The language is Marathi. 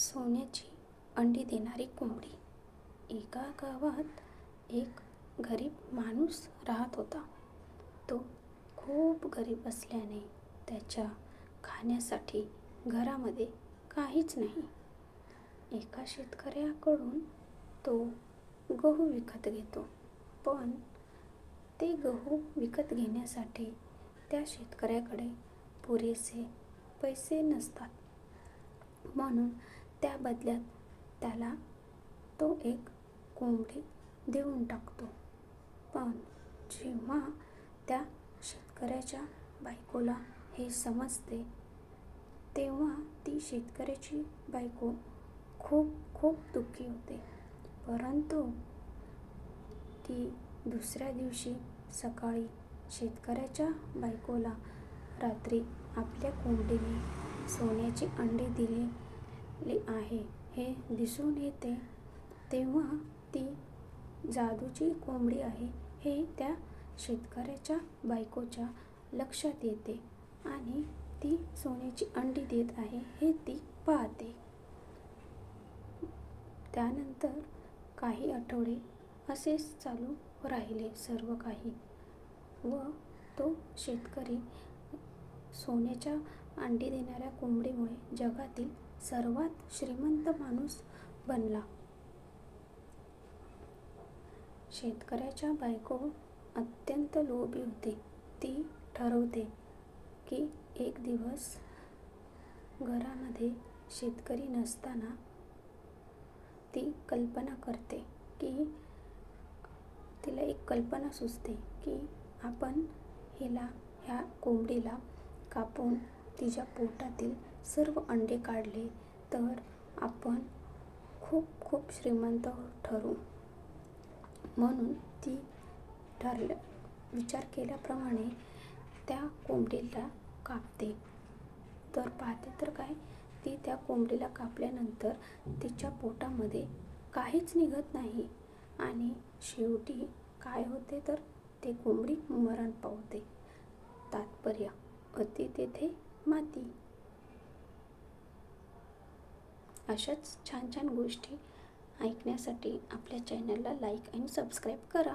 सोन्याची अंडी देणारी कोंबडी. एका गावात एक गरीब माणूस राहत होता. तो खूप गरीब असल्याने त्याच्या खाण्यासाठी घरामध्ये काहीच नाही. एका शेतकऱ्याकडून तो गहू विकत घेतो. पण ते गहू विकत घेण्यासाठी त्या शेतकऱ्याकडे पुरेसे पैसे नसतात. म्हणून त्या बदल्यात त्याला तो एक कोंबडी देऊन टाकतो. पण जेव्हा त्या शेतकऱ्याच्या बायकोला हे समजते तेव्हा ती शेतकऱ्याची बायको खूप खूप दुःखी होते. परंतु ती दुसऱ्या दिवशी सकाळी शेतकऱ्याच्या बायकोला रात्री आपल्या कोंबडीने सोन्याची अंडी ले आहे. हे दिसून येते तेव्हा ती जादूची कोंबडी आहे. हे त्या शेतकऱ्याच्या बायकोच्या लक्षात येते आणि ती सोन्याची अंडी देत आहे. हे ती पाहते. त्यानंतर काही आठवडे असेच चालू राहिले सर्व काही व तो शेतकरी सोन्याच्या अंडी देणाऱ्या कोंबडीमुळे जगातील सर्वात श्रीमंत माणूस बनला. शेतकऱ्याच्या बायको अत्यंत लोभी होती. ती ठरवते की एक दिवस घरामध्ये शेतकरी नसताना ती कल्पना करते की तिला एक कल्पना सुचते की आपण हिला ह्या कोंबडीला कापून तिच्या पोटातील सर्व अंडे काढले तर आपण खूप खूप श्रीमंत ठरू. म्हणून ती ठरल्या. विचार केल्याप्रमाणे त्या कोंबडीला कापते. तर पाहते तर काय? ती त्या कोंबडीला कापल्यानंतर तिच्या पोटामध्ये काहीच निघत नाही आणि शेवटी काय होते तर ते कोंबडी मरण पावते. तात्पर्य अति तेथे माती. अशाच छान छान गोष्टी ऐकण्यासाठी आपल्या चॅनलला लाईक आणि सबस्क्राईब करा.